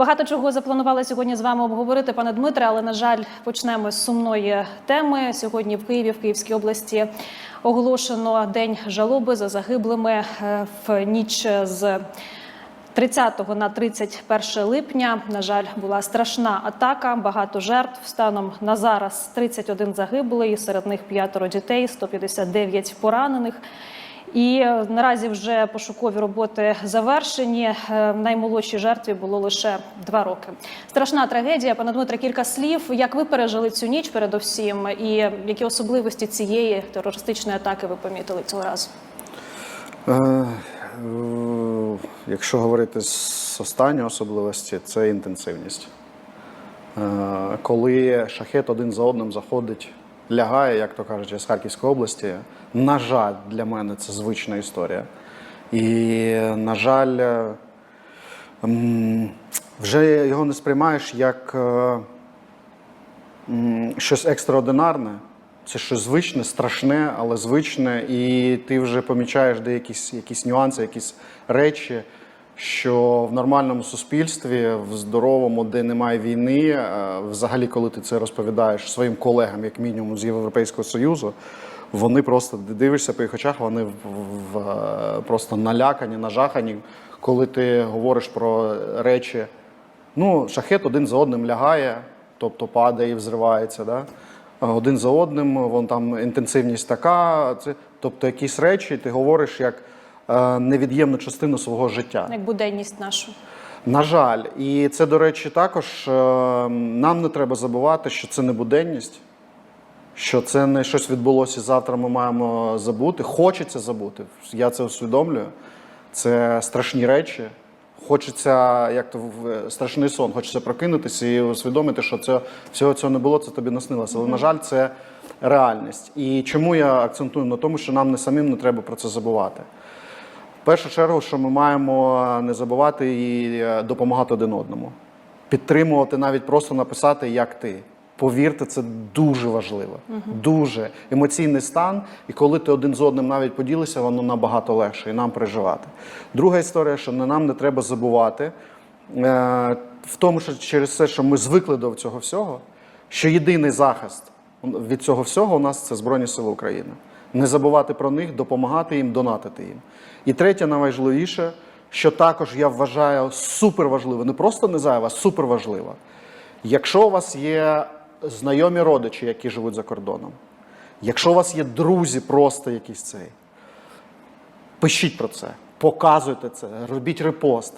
Багато чого запланували сьогодні з вами обговорити, пане Дмитре, але на жаль, почнемо з сумної теми. Сьогодні в Києві, в Київській області, оголошено день жалоби за загиблими е, в ніч з 30 на 31 липня. На жаль, була страшна атака. Багато жертв. Станом на зараз 31 загиблий, серед них п'ятеро дітей, 159 поранених. І е, наразі вже пошукові роботи завершені. Е, Наймолодшій жертві було лише два роки. Страшна трагедія. Пане Дмитре, кілька слів. Як ви пережили цю ніч передовсім, і які особливості цієї терористичної атаки ви помітили цього разу? Е, Якщо говорити з останньої особливості, це інтенсивність. Коли шахет один за одним заходить, лягає, як то кажуть, з Харківської області, на жаль, для мене це звична історія. І, на жаль, е, вже його не сприймаєш як е, щось екстраординарне. Це щось звичне, страшне, але звичне, і ти вже помічаєш де якісь, якісь нюанси, якісь речі, що в нормальному суспільстві, в здоровому, де немає війни, е, взагалі, коли ти це розповідаєш своїм колегам, як мінімум з Європейського Союзу, вони просто дивишся по їх очах, вони в, в, в- просто налякані, нажахані, коли ти говориш про речі. Ну, шахет один за одним лягає, тобто падає і взривається. Да? Один за одним, вон там інтенсивність така. Це, тобто якісь речі ти говориш як е, невід'ємну частину свого життя. Як буденність нашу? На жаль, і це, до речі, також е, нам не треба забувати, що це не буденність, що це не щось відбулося і завтра. Ми маємо забути. Хочеться забути. Я це усвідомлюю. Це страшні речі. Хочеться, як то страшний сон, хочеться прокинутися і усвідомити, що це всього цього не було, це тобі наснилося. Але, на жаль, це реальність. І чому я акцентую на тому, що нам не самим не треба про це забувати. В першу чергу, що ми маємо не забувати і е, допомагати один одному, підтримувати, навіть просто написати, як ти. Повірте, це дуже важливо, дуже емоційний стан. І коли ти один з одним навіть поділишся, воно набагато легше і нам переживати. Друга історія, що нам не треба забувати е, в тому, що через те, що ми звикли до цього всього, що єдиний захист від цього всього у нас це Збройні Сили України. Не забувати про них, допомагати їм, донатити їм. І третє, найважливіше, що також я вважаю суперважливо, не просто не зайва, а суперважливо. Якщо у вас є знайомі родичі, які живуть за кордоном, якщо у вас є друзі, просто якісь цей, пишіть про це, показуйте це, робіть репост.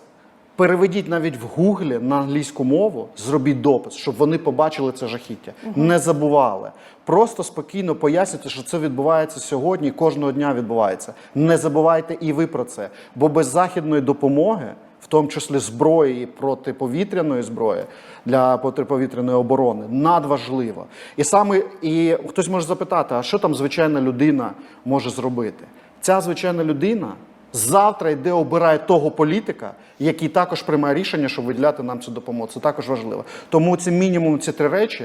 Переведіть навіть в гуглі на англійську мову, зробіть допис, щоб вони побачили це жахіття. Не забували. Просто спокійно пояснюйте, що це відбувається сьогодні, кожного дня відбувається. Не забувайте і ви про це. Бо без західної допомоги, в тому числі зброї і протиповітряної зброї для протиповітряної оборони, надважливо. І саме і хтось може запитати, а що там звичайна людина може зробити? Ця звичайна людина завтра йде обирає того політика, який також приймає рішення, щоб виділяти нам цю допомогу. Це також важливо. Тому це мінімум ці три речі.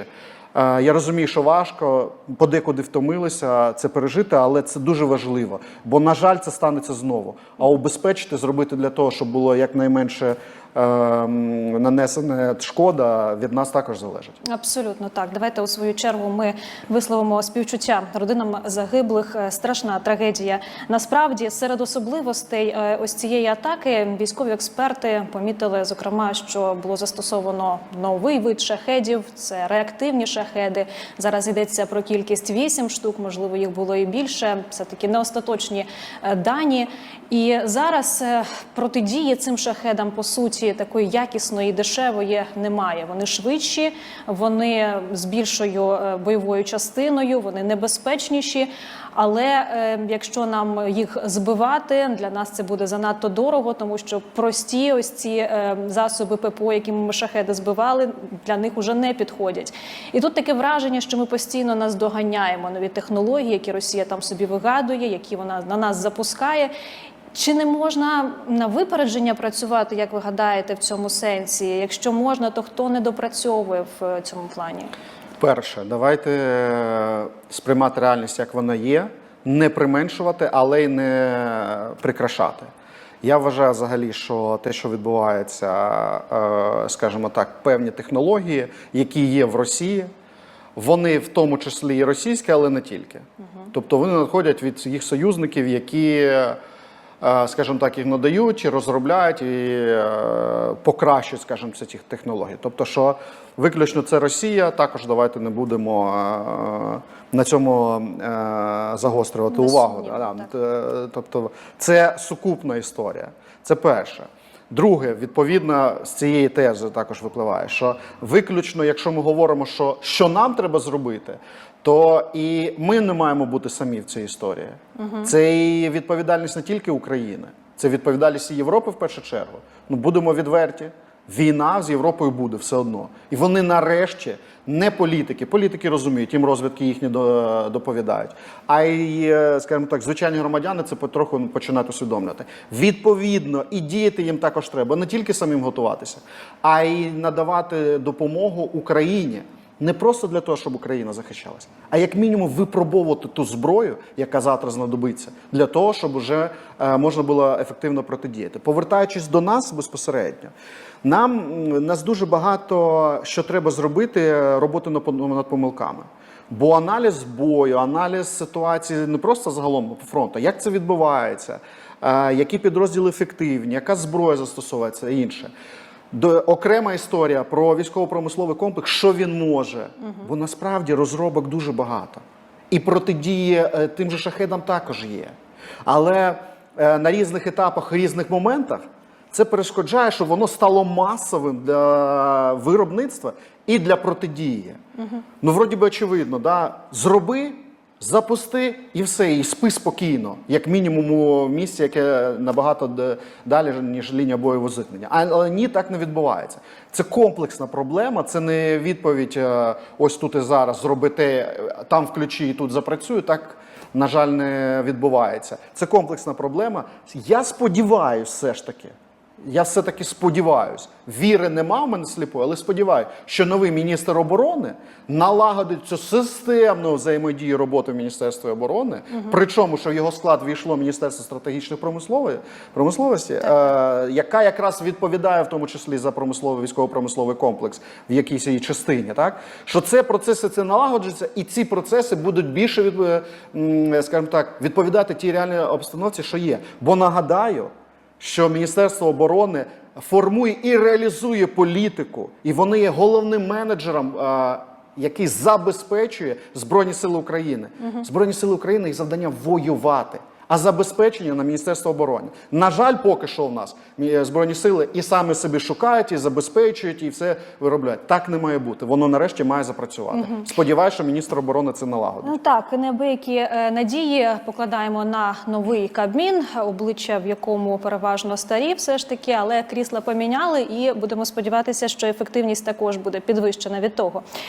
Е, Я розумію, що важко, подекуди втомилися це пережити, але це дуже важливо. Бо, на жаль, це станеться знову. А убезпечити, зробити для того, щоб було якнайменше нанесена шкода, від нас також залежить. Абсолютно так. Давайте у свою чергу ми висловимо співчуття родинам загиблих. Е, Страшна трагедія. Насправді, серед особливостей е, ось цієї атаки військові експерти помітили, зокрема, що було застосовано новий вид шахедів. Це реактивні шахеди. Зараз йдеться про кількість 8 штук, можливо, їх було і більше. Все таки не остаточні е, дані. І зараз протидії цим шахедам по суті такої якісної, дешевої немає. Вони швидші, вони з більшою е, бойовою частиною, вони небезпечніші. Але е, якщо нам їх збивати, для нас це буде занадто дорого, тому що прості ось ці е, засоби ППО, якими ми шахеди збивали, для них уже не підходять. І тут таке враження, що ми постійно наздоганяємо нові технології, які Росія там собі вигадує, які вона на нас запускає. Чи не можна на випередження працювати, як ви гадаєте, в цьому сенсі? Якщо можна, то хто не допрацьовує в е, цьому плані? Перше, давайте е, сприймати реальність, як вона є, не применшувати, але й не прикрашати. Я вважаю взагалі, що те, що відбувається, е, скажімо так, певні технології, які є в Росії, вони в тому числі і російські, але не тільки. Тобто вони надходять від їх союзників, які, скажімо так, їх надають, і розробляють і е, покращують, скажімо, ці ті технології. Тобто, що виключно це Росія, також давайте не будемо е, на цьому е, загострювати увагу. Е, Тобто це сукупна історія. Це перше. Друге, відповідно з цієї тези також випливає, що виключно, якщо ми говоримо, що, що нам треба зробити, то і ми не маємо бути самі в цій історії. Це і відповідальність не тільки України, це відповідальність і Європи в першу чергу. Ну будемо відверті. Війна з Європою буде все одно. І вони нарешті не політики. Політики розуміють, їм розвідки їхні до- доповідають. А й, е, скажімо так, звичайні громадяни це потроху починають усвідомлювати. Відповідно, і діяти їм також треба не тільки самим готуватися, а й надавати допомогу Україні. Не просто для того, щоб Україна захищалася, а як мінімум випробовувати ту зброю, яка завтра знадобиться, для того, щоб вже е, можна було ефективно протидіяти. Повертаючись до нас безпосередньо, нам нас дуже багато що треба зробити е, роботи над пом- над помилками. Бо аналіз бою, аналіз ситуації не просто загалом по фронту, як це відбувається, е, які підрозділи ефективні, яка зброя застосовується інше. До окрема історія про військово-промисловий комплекс, що він може, бо насправді розробок дуже багато. І протидії е, тим же шахедам також є. Але е, на різних етапах, різних моментах це перешкоджає, щоб воно стало масовим для виробництва і для протидії. Ну, вроді би, очевидно, да? зроби, запусти і все, і спи спокійно, як мінімум у місці, яке набагато далі, ніж лінія бойового зіткнення. Але ні, так не відбувається. Це комплексна проблема, це не відповідь е, ось тут і зараз зроби те, е, там включи і тут запрацюю. Так, на жаль, не відбувається. Це комплексна проблема. Я сподіваюся, все ж таки. Я все-таки сподіваюся, віри нема в мене сліпої, але сподіваюся, що новий міністр оборони налагодить цю системну взаємодію роботи в Міністерстві оборони. Причому, що в його склад війшло Міністерство стратегічної промислової промисловості, е, яка якраз відповідає в тому числі за промисловий військово-промисловий комплекс в якійсь її частині. Так що це процеси це налагоджуються, і ці процеси будуть більше від, е, скажімо так, відповідати тій реальній обстановці, що є. Бо нагадаю що Міністерство оборони формує і реалізує політику, і вони є головним менеджером, який забезпечує Збройні Сили України. Збройні Сили України їх завдання воювати. А забезпечення на Міністерство оборони. На жаль, поки що у нас збройні сили і самі собі шукають, і забезпечують, і все виробляють. Так не має бути. Воно нарешті має запрацювати. Сподіваюся, що міністр оборони це налагодить. Ну так, неабиякі е, надії покладаємо на новий кабмін, обличчя в якому переважно старі, все ж таки, але крісла поміняли, і будемо сподіватися, що ефективність також буде підвищена від того.